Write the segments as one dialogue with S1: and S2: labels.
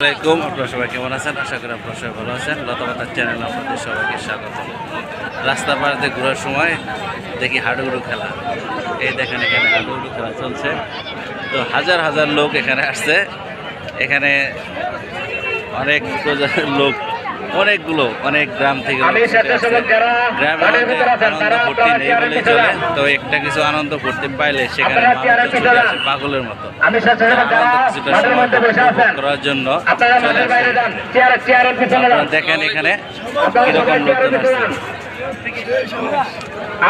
S1: আসসালামাইকুম আপনারা সবাই কেমন আছেন? আশা করি আপনারা সবাই ভালো আছেন। লতাপাতার চ্যানেল আপনাদের সবাইকে স্বাগত। রাস্তা পাড়াতে ঘোরার সময় দেখি হাডুডু খেলা। এই দেখেন এখানে হাডুডু খেলা চলছে। তো হাজার হাজার লোক এখানে আসছে। এখানে অনেক লোক অনেকগুলো অনেক গ্রাম থেকে গ্রামের মধ্যে আনন্দ
S2: তারা
S1: নেই
S2: আপনারা
S1: চলে। তো একটা কিছু আনন্দ করতে পাইলে সেখানে। পাগলের মতো। আনন্দ কিছুটা করার জন্য
S2: চেয়ারের চেয়ারের
S1: দেখেন এখানে কীরকম লোকজন আসছে।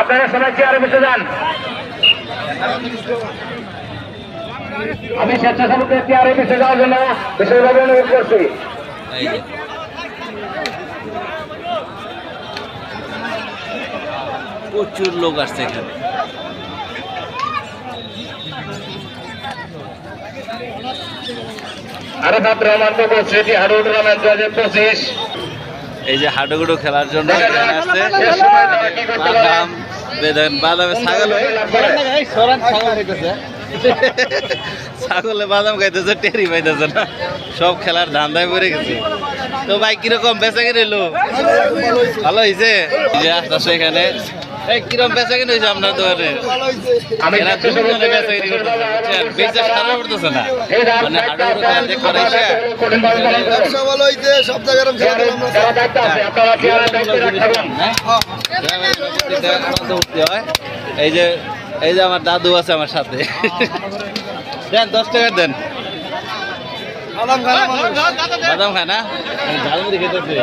S2: আপনারা সবাই চেয়ারের পিছনে যান। আমি স্বেচ্ছাসেবকের চেয়ারে পিছিয়ে যাওয়ার জন্য বিশেষভাবে অনুরোধ করছি
S1: এই যে। প্রচুর লোক আসছে এখানে। এই যে হাডুগুডু খেলার জন্য এখানে আসছে।
S2: পারে।
S1: বাদাম বাদামে ছাগল। ছাগলে বাদাম খাইতেছে টেরি পাইতেছে না। সব খেলার ধান্দায় পড়ে গেছে। তো ভাই কীরকম বেঁচে কিনে এলো ভালো হয়েছে আসতেছে এখানে। এই কীরকম বেচা কিনে হয়েছে আপনার দোকানে?
S2: আমি
S1: এরা দুজনে বেচা কিনে করতেছে। বেচা সারা করতেছে না? মানে করাইছে।
S3: ব্যবসা ভালো হইতে সব জায়গায়
S1: হয় এই যে এই যে আমার দাদু আছে আমার সাথে। দেন দশ টাকা দেন।
S3: বাদাম খায় না
S1: বাদাম খায় না? ঝালমুড়ি খেতেছে।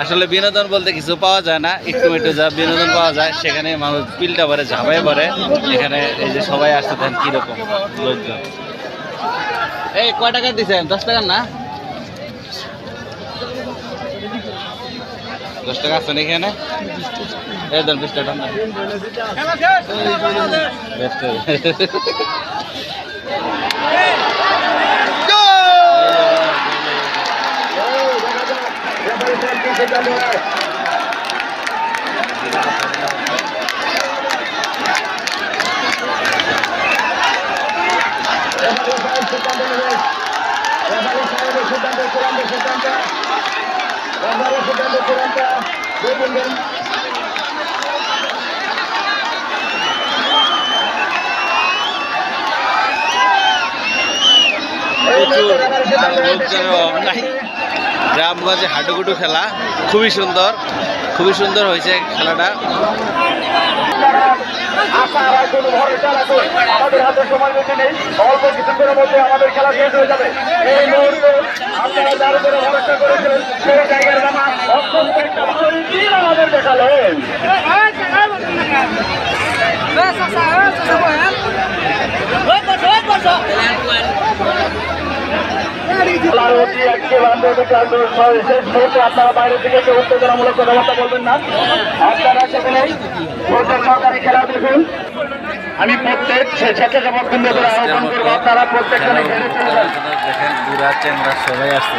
S1: আসলে বিনোদন বলতে কিছু পাওয়া যায় না। একটু একটু যা বিনোদন পাওয়া যায় সেখানে মানুষ পিলটা ভরে ঝাঁপাই পরে এখানে এই যে সবাই আসতে দেন কীরকম লোকজন? এই কয় টাকা দিচ্ছেন দশ টাকার না? দশ টাকা আছে নাকি এখানে এই দেন বিশ টাকা না বেশ তো। প্রচুর লোকজনের অভাব গ্রামগঞ্জে হাডুগুডু খেলা। খুবই সুন্দর। খুবই সুন্দর হয়েছে খেলাটা।
S2: আমাদের হাতে সময় বেশি নেই। অল্প কিছুক্ষণের মধ্যে আমাদের খেলা শেষ হয়ে যাবে। এই মুহূর্তে আপনারা যার উপরে ভরসা করেছিলেন সেই জায়গার জামা অত্যন্ত একটা আমাদের দেখালেন আপনারা বাইরে থেকে কেউ উত্তেজনামূলক কথাবার্তা বলবেন না। আপনারা সেখানে সরকারি খেলা দেখুন। আমি প্রত্যেক স্বেচ্ছাসেবক বৃন্দদের আহ্বান করব তারা প্রত্যেকখানে
S1: খেলা
S2: ঘেরে চলে যান।
S1: সবাই আসতে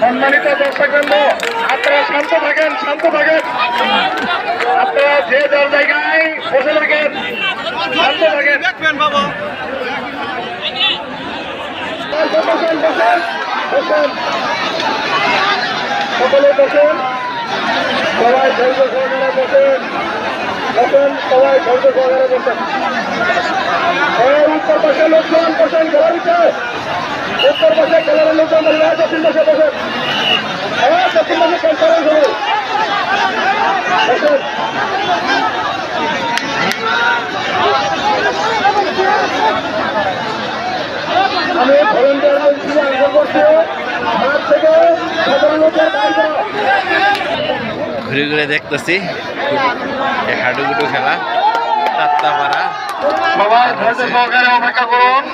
S2: সম্মানিত দর্শকবৃন্দ আপনারা শান্ত থাকেন শান্ত থাকেন। আপনারা যে যার জায়গায় বসে থাকেন শান্ত থাকেন। বসেন, বসেন, বসেন। সকলে বসেন। সবাই ধৈর্য সহকারে বসেন বসেন সবাই ধৈর্য সহকারে বসেন। উত্তর পাশে লোকজন বসেন, খেলার ভিতরে উত্তর পাশে খেলার লোকজন আর দক্ষিণ পাশে বসেন। হ্যাঁ দক্ষিণ পাশে খেলতে হবে আমি ভলেন্টিয়ার হিসেবে আশা করছি। মাঠ থেকে সাধারণ লোকের বাইরে।
S1: ঘুরে ঘুরে দেখতেছি হাডুগুডু খেলা তাত্তাপাড়া।
S2: ধৈর্য সহকারে অপেক্ষা করুন।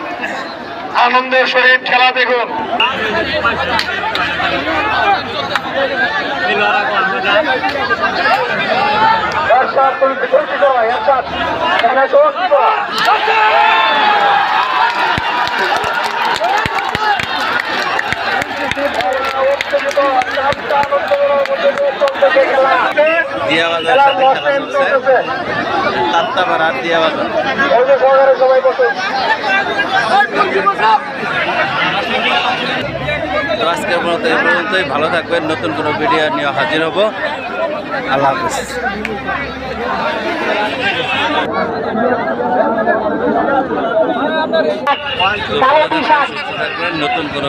S2: আনন্দের সহিত খেলা দেখুন। তুমি এখানে তো কি করা
S1: দিয়া বাজার সাথে খেলা চলছে। তাত্তাপাড়ার দিয়া বাজার তো আজকের মতো এই পর্যন্তই। ভালো থাকবেন। নতুন কোনো ভিডিও নিয়ে হাজির হব। আল্লাহ হাফিজ। নতুন কোনো